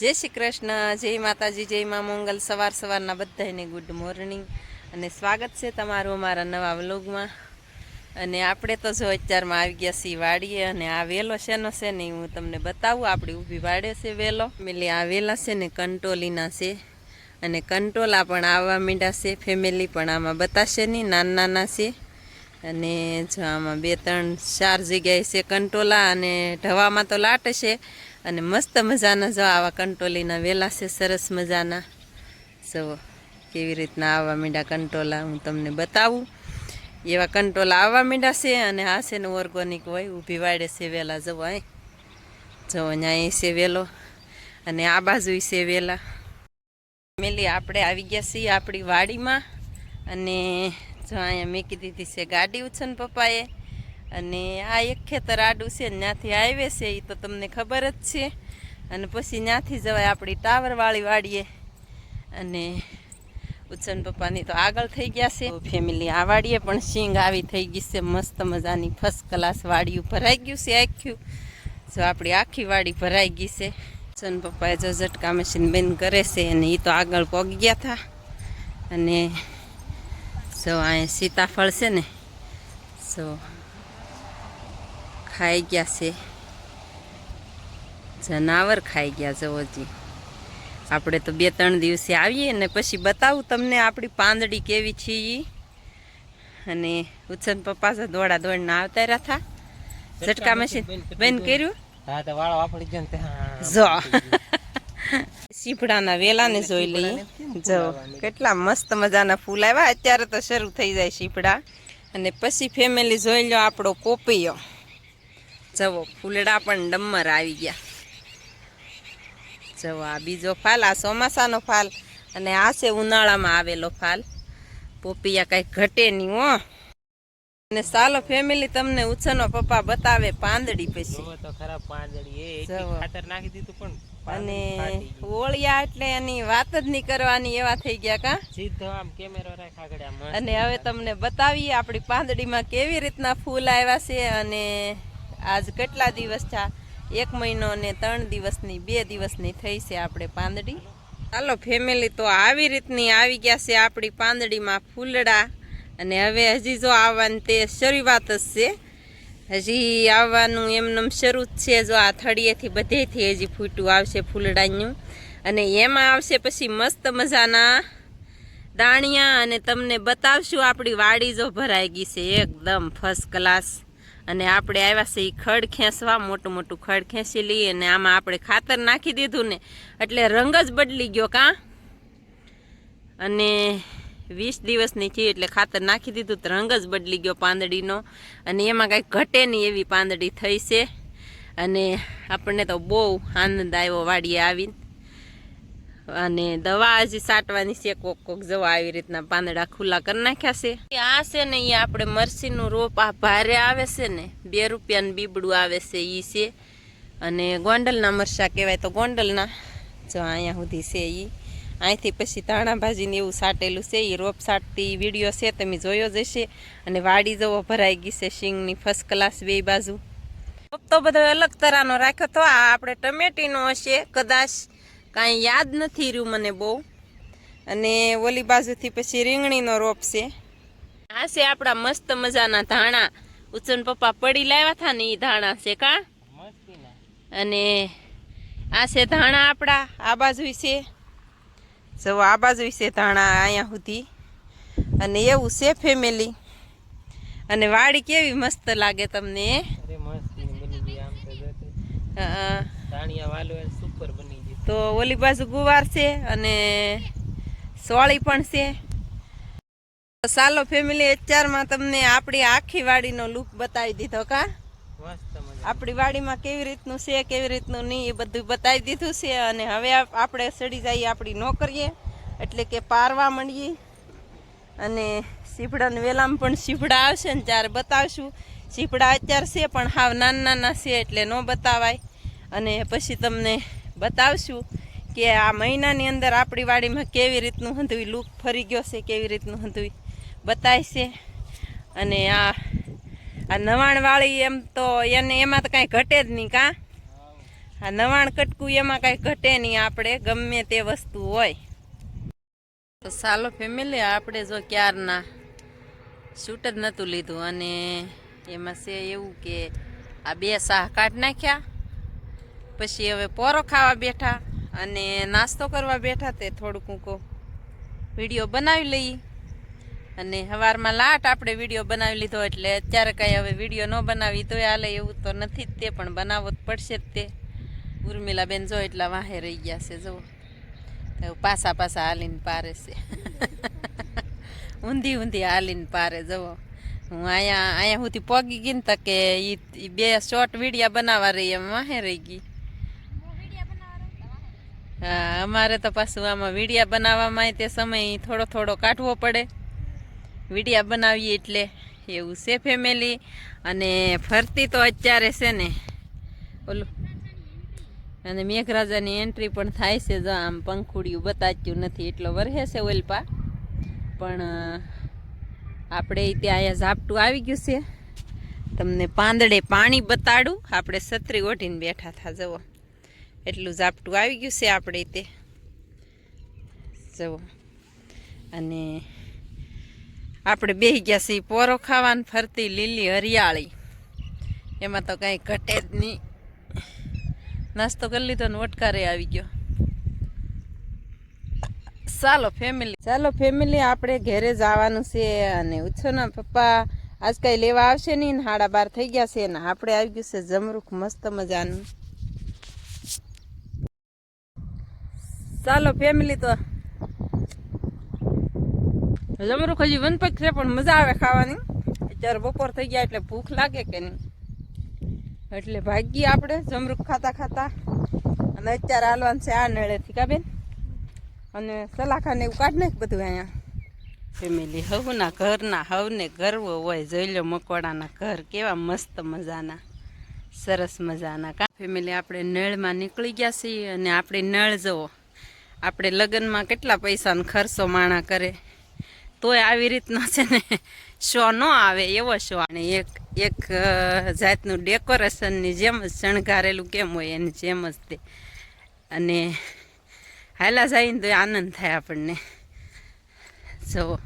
જય શ્રી કૃષ્ણ, જય માતાજી, જય મા મંગલ. સવાર સવારના બધાને ગુડ મોર્નિંગ અને સ્વાગત છે તમારું અમારા નવા વ્લોગમાં. અને આપણે તો જો અત્યારમાં આવી ગયા છીએ વાડીએ અને આ વેલો શેનો છે ને હું તમને બતાવું. આપણી ઊભી વાડે છે વેલો. મેલી આ વેલા છે ને કંટોલીના છે. અને કંટોલા પણ આવવા મીંડા છે. ફેમિલી પણ આમાં બતાશે નહીં નાના નાના છે. અને જો આમાં બે ત્રણ ચાર જગ્યાએ છે કંટોલા અને ઢવામાં તો લાટ છે. અને મસ્ત મજાના જો આવા કંટોલીના વેલા છે, સરસ મજાના. જો કેવી રીતના આવવા માંડ્યા કંટોલા હું તમને બતાવું. એવા કંટોલા આવવા માંડ્યા છે અને આ છે ને ઓર્ગોનિક હોય, ઊભી વાડે છે વેલા. જવો અહીં, જો અહીંયા છે વેલો અને આ બાજુ છે વેલા. મેલી આપણે આવી ગયા છીએ આપણી વાડીમાં અને જો અહીંયા મેકી દીધી છે ગાડી ઉછન પપ્પાએ. અને આ એક ખેતર આડું છે ત્યાંથી હાઈવે છે એ તો તમને ખબર જ છે. અને પછી ત્યાંથી જવાય આપણી ટાવરવાળી વાડીએ. અને ઉચ્ચન પપ્પાની તો આગળ થઈ ગયા છે. ફેમિલી આ વાડીએ પણ સિંગ આવી થઈ ગઈ છે. મસ્ત મજાની ફર્સ્ટ ક્લાસ વાડીયું ભરાઈ ગયું છે આખ્યું જો આપણી આખી વાડી ભરાઈ ગઈ છે. ઉચ્ચન પપ્પાએ જો ઝટકા મશીન બંધ કરે છે અને એ તો આગળ પગી ગયા હતા અને જો અહીંયા સીતાફળ છે ને સો ખાઈ ગયા છે. જનાવર ખાઈ ગયા જવોજી આપણે તો બે ત્રણ દિવસે આવીએ ને પછી બતાવું તમને આપણી પાંદડી કેવી છે એ અને ઉછન પપ્પા છે દોડા દોડીને આવતા રહ્યા હતા ઝટકા મશીન બંધ કર્યું? હા તો વાળો વાપરી ગયો. જો. સીપડાના વેલાને જોઈ લઈએ. જો કેટલા મસ્ત મજાના ફૂલ આવ્યા. અત્યારે તો શરૂ થઈ જાય સીપડા અને પછી ફેમિલી જોઈ લો આપણો પોપૈયો જવો ફૂલડા પણ ડમર આવી ગયા. જવો આ બીજો ફાલ આ ચોમાસાનો ફાલ અને આ છે ઉનાળામાં આવેલો ફાલ. પોપિયા કાંઈ ઘટે નહીં હો. અને સાલો ફેમિલી તમને ઉછનો પપ્પા બતાવે પાંદડી પછી. તો ખરા પાંદડી એ ખાતર નાખી દીધું પણ અને. ઓળિયા એટલે એની વાત જ નહીં કરવાની એવા થઈ ગયા કા? સીધો આમ કેમેરો રાખ આગળ અને હવે તમને બતાવીએ આપણી પાંદડીમાં કેવી રીતના ફૂલ આવ્યા છે અને આજ કેટલા દિવસ થયા? એક મહિનો ને ત્રણ દિવસની, બે દિવસની થઈ છે આપણે પાંદડી. ચાલો ફેમિલી તો આવી રીતની આવી ગયા છે આપણી પાંદડીમાં ફૂલડા. અને હવે હજી જો આવવાની તે શરૂઆત જ છે. હજી આવવાનું એમનેમ શરૂ જ છે જો આ થળીએથી બધેથી હજી ફૂટું આવશે ફૂલડાનું. અને એમાં આવશે પછી મસ્ત મજાના દાણિયા અને તમને બતાવશું આપણી વાડી જો ભરાઈ ગઈ છે એકદમ ફર્સ્ટ ક્લાસ અને આપણે આવ્યા છે એ ખડ ખેંચવા, મોટું મોટું ખડ ખેંચી લઈએ અને આમાં આપણે ખાતર નાખી દીધું ને, એટલે રંગ જ બદલી ગયો કાં. અને વીસ દિવસની છે એટલે ખાતર નાખી દીધું તો રંગ જ બદલી ગયો પાંદડીનો. અને એમાં કાંઈ ઘટે નહીં એવી પાંદડી થઈ છે. અને આપણને તો બહુ આનંદ આવ્યો વાડીએ આવીને. અને દવા હજી સાટવાની છે, કોક કોક જવા આવી રીતના પાંદડા ખુલ્લા કરી નાખ્યા છે. આ છે ને, એ આપણે મરસીનું રોપ આ ભારે આવે છે ને, બે રૂપિયાનું બીબડું આવે છે એ છે. અને ગોંડલના મરસા કહેવાય તો ગોંડલના, જો અહીંયા સુધી છે એ અહીંથી પછી ધાણા ભાજીને એવું સાટેલું છે એ રોપ સાટતી વીડિયો છે, તમે જોયો જ હશે. અને વાડી જવો ભરાઈ ગઈ છે શિંગની ફર્સ્ટ ક્લાસ બે બાજુ. રોપ તો બધો અલગ તરાનો રાખ્યો તો આ આપણે ટમેટીનો હશે, કદાચ કાંઈ યાદ નથી રહ્યું મને બહુ. અને ઓલી બાજુથી પછી રીંગણીનો રોપ છે. આ છે આપણા મસ્ત મજાના ધાણા. ઉચન પપ્પા પડી લાવ્યા હતા ને એ ધાણા છે કા? મસ્તીના. અને આ છે ધાણા આપણા આ બાજુ છે. જો આ બાજુ છે ધાણા અહીંયા સુધી. અને એવું છે ફેમિલી અને વાડી કેવી મસ્ત લાગે તમને? અરે મસ્તીની બની ગઈ આમ તો ઓલી બાજુ ગુવાર છે અને સોળી પણ છે. તો ચાલો ફેમિલી અત્યારમાં તમને આપણી આખી વાડીનો લુક બતાવી દીધો કા? આપણી વાડીમાં કેવી રીતનું છે કેવી રીતનું નહીં એ બધું બતાવી દીધું છે અને હવે આપણે સડી જઈએ આપણી નોકરીએ એટલે કે પારવા માંડીએ. અને સીપડાને વેલામ પણ સીપડા આવશે ને ત્યારે બતાવશું. સીપડા અત્યારે છે પણ હાવ નાના નાના છે એટલે ન બતાવાય. અને પછી તમને બતાવશું કે આ મહિનાની અંદર આપણી વાડીમાં કેવી રીતનું હંધવી, લૂક ફરી ગયો છે, કેવી રીતનું હંધુઈ બતાવશે અને આ આ નવાણવાળી એમ તો એને, એમાં તો કાંઈ ઘટે જ નહીં કાં? આ નવાણ કટકું એમાં કાંઈ ઘટે નહીં આપણે, ગમે તે વસ્તુ હોય. તો સાલો ફેમિલી, આપણે જો ક્યારના શૂટ જ નહોતું લીધું અને એમાં છે એવું કે આ બે શાહ કાઢ નાખ્યા પછી હવે પોરો ખાવા બેઠા અને નાસ્તો કરવા બેઠા તે થોડુંક હું વીડિયો બનાવી લઈ. અને સવારમાં લાટ આપણે વીડિયો બનાવી લીધો એટલે અત્યારે કાંઈ હવે વીડિયો ન બનાવી. તોય હાલે એવું તો નથી જ તે, પણ બનાવવો જ પડશે જ તે. ઉર્મિલાબેન જો એટલા વાહે રહી ગયા છે જો તો પાછા પાછા હાલીને પારે છે. ઊંધી ઊંધી હાલીને પારે જવો હું અહીંયા અહીંયા સુધી પોગી ગઈ ને તો કે એ બે શોર્ટ વિડીયા બનાવવા રહી, એમ વાહે રહી ગઈ. અમારે તો પાછું આમાં વિડીયા બનાવવામાં તે સમય થોડો થોડો કાઢવો પડે. વિડીયા બનાવીએ એટલે એવું છે ફેમિલી અને ફરતી તો અત્યારે છે ને, ઓલું, અને મેઘરાજાની એન્ટ્રી પણ થાય છે, જો આમ પંખુડિયું બતાચ્યું નથી, એટલો વરહે છે ઓલપા. પણ આપણે ત્યાં અહીંયા ઝાપટું આવી ગયું છે. તમને પાંદડે પાણી બતાડું. આપણે છત્રી ઓઢીને બેઠા થા જવો એટલું ઝાપટું આવી ગયું છે આપણે તે. જવો અને આપણે બેહી ગયા છીએ પોરો ખાવાનું ફરતી લીલી હરિયાળી. એમાં તો કાંઈ ઘટે જ નહીં. નાસ્તો કરી લીધો ને વટકારે આવી ગયો. ચાલો ફેમિલી ચાલો ફેમિલી આપણે ઘેરે જવાનું છે અને ઉછોના પપ્પા આજ કાંઈ લેવા આવશે નહીં ને, હાડા બાર થઈ ગયા છે ને, આપણે આવી ગયું છે જમરૂખ મસ્ત મજાનું. ચાલો ફેમિલી તો. જમરૂખ હજી વનપક છે, પણ મજા આવે ખાવાની. અત્યારે બપોર થઈ ગયા એટલે ભૂખ લાગે કે નહીં. એટલે ભાગીએ આપણે જમરૂખ ખાતા ખાતા. અને અત્યારે હાલવાનું છે આ નળેથી કા બેન અને સલાખાને એવું કાઢ નાખ બધું અહીંયા. ફેમિલી, હવના ઘરના હવને ગર્વ હોય, જોઈ લો મકવાડાના ઘર કેવા મસ્ત મજાના, સરસ મજાના. કા ફેમિલી, આપણે નળમાં નીકળી ગયા છીએ અને આપણે નળ જવો આપણે લગ્નમાં કેટલા પૈસાનો ખર્ચો માણા કરે? તોય આવી રીતનો છે ને, શો ન આવે એવો શો. અને એક એક જાતનું ડેકોરેશનની જેમ જ શણગારેલું કેમ હોય એની જેમ જ તે. અને હાલા જઈને તો આનંદ થાય આપણને. જો,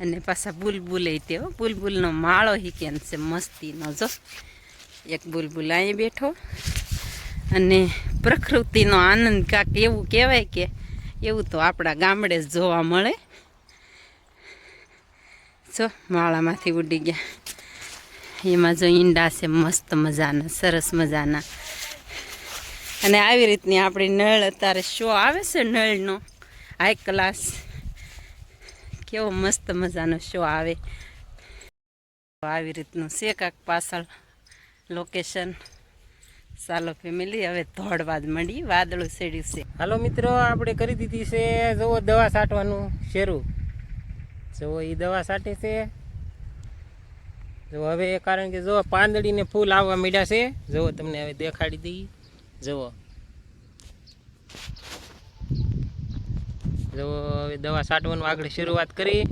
અને પાછા બુલબુલ તે બુલબુલનો માળો હિકેન છે, મસ્તીનો. જો, એક બુલબુલ અહીં બેઠો. અને પ્રકૃતિનો આનંદ કાંક એવું કહેવાય કે એવું તો આપણા ગામડે જ જોવા મળે. જો, માળામાંથી ઉડી ગયા. એમાં જો ઈંડા છે, મસ્ત મજાના, સરસ મજાના. અને આવી રીતની આપણી નળ, અત્યારે શો આવે છે નળનો? હાઈ ક્લાસ કેવો મસ્ત મજાનો શો આવે. આવી રીતનું છે કાંક પાછળ લોકેશન ચાલો ફેમિલી હવે દોડવા વાદ મળી વાદળું સેડ્યું છે. હાલો મિત્રો, આપણે કરી દીધી છે, જુઓ દવા છાંટવાનું શેરું. જુઓ એ દવા છાંટી છે. જો હવે કારણ કે જુઓ પાંદડીને ફૂલ આવવા માંડ્યા છે. જુઓ તમને હવે દેખાડી દઈ જુઓ. જુઓ હવે દવા છાંટવાનું આગળ શરૂઆત કરી.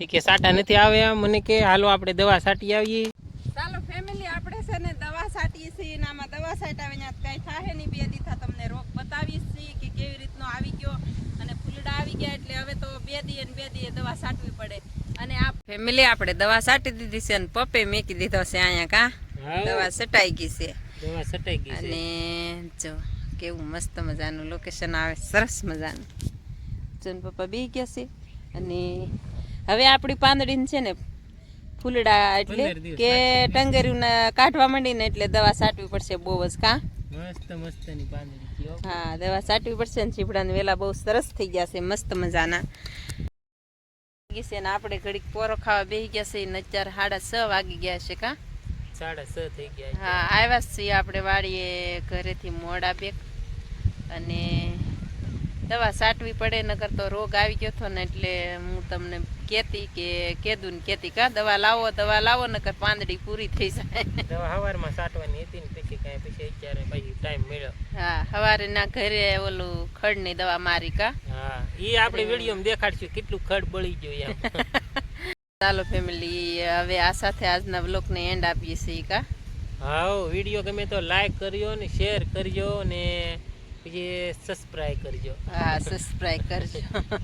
એ કે સાટા નથી આવ્યા મને કે હાલો આપણે દવા છાંટી આવીએ ચાલો ફેમિલી આપણે છે ને દવા છાંટીએ છીએ ને આમાં દવા છાંટાવે ત્યાં કાંઈ થાય નહીં બે દીથા તમને રોગ બતાવીશ છીએ કે કેવી રીતનો આવી ગયો અને ફૂલડા આવી ગયા એટલે હવે તો બે દીએ ને બે દીએ દવા છાંટવી પડે. અને આ ફેમિલી આપણે દવા છાંટી દીધી છે અને પપ્પે મેકી દીધો છે અહીંયા કા? દવા સટાઈ ગઈ છે. દવા છટાઈ ગઈ છે. અને જો કેવું મસ્ત મજાનું લોકેશન આવે સરસ મજાનું. જન પપ્પા બે ગયા છે. અને હવે આપણી પાંદડીને છે ને ફૂલડા એટલે કે ટંગેરીને કાઢવા માંડીને એટલે દવા છાંટવી પડશે બહુ જ કા? મસ્ત મસ્તની પાંદડી હા. દવા સાટવી પડશે ને ચીપડાને વેલા બહુ સરસ થઈ ગયા છે મસ્ત મજાના. વાગી છે ને આપણે ઘડીક પોરો ખાવા બેસી ગયા છે ને અત્યારે સાડા છ વાગી ગયા છે કા? સાડા છ થઈ ગયા. હા આવ્યા છીએ આપણે વાડીએ ઘરેથી મોડા બેક. અને દવા છાંટવી પડે નકર તો રોગ આવી ગયો હતો ને એટલે હું તમને કહેતી કે કીધું ને કહેતી કા દવા લાવો દવા લાવો નકર પાંદડી પૂરી થઈ જાય. દવા સવારમાં સાટવાની હતી ને કાંઈ પછી અત્યારે પછી ટાઈમ મળ્યો. હા સવારે ના ઘરે ઓલું ખડની દવા મારી કા. હા એ આપણે વિડીયોમાં દેખાડશું કેટલું ખડ બળી ગયું એમ. ચાલો ફેમિલી હવે આ સાથે આજના બ્લોગને એન્ડ આપીએ છીએ કા. હા વીડિયો ગમે તો લાઈક કર્યો ને શેર કરજો ને પછી સબસ્ક્રાઈબ કરજો. હા સબસ્ક્રાઈબ કરજો.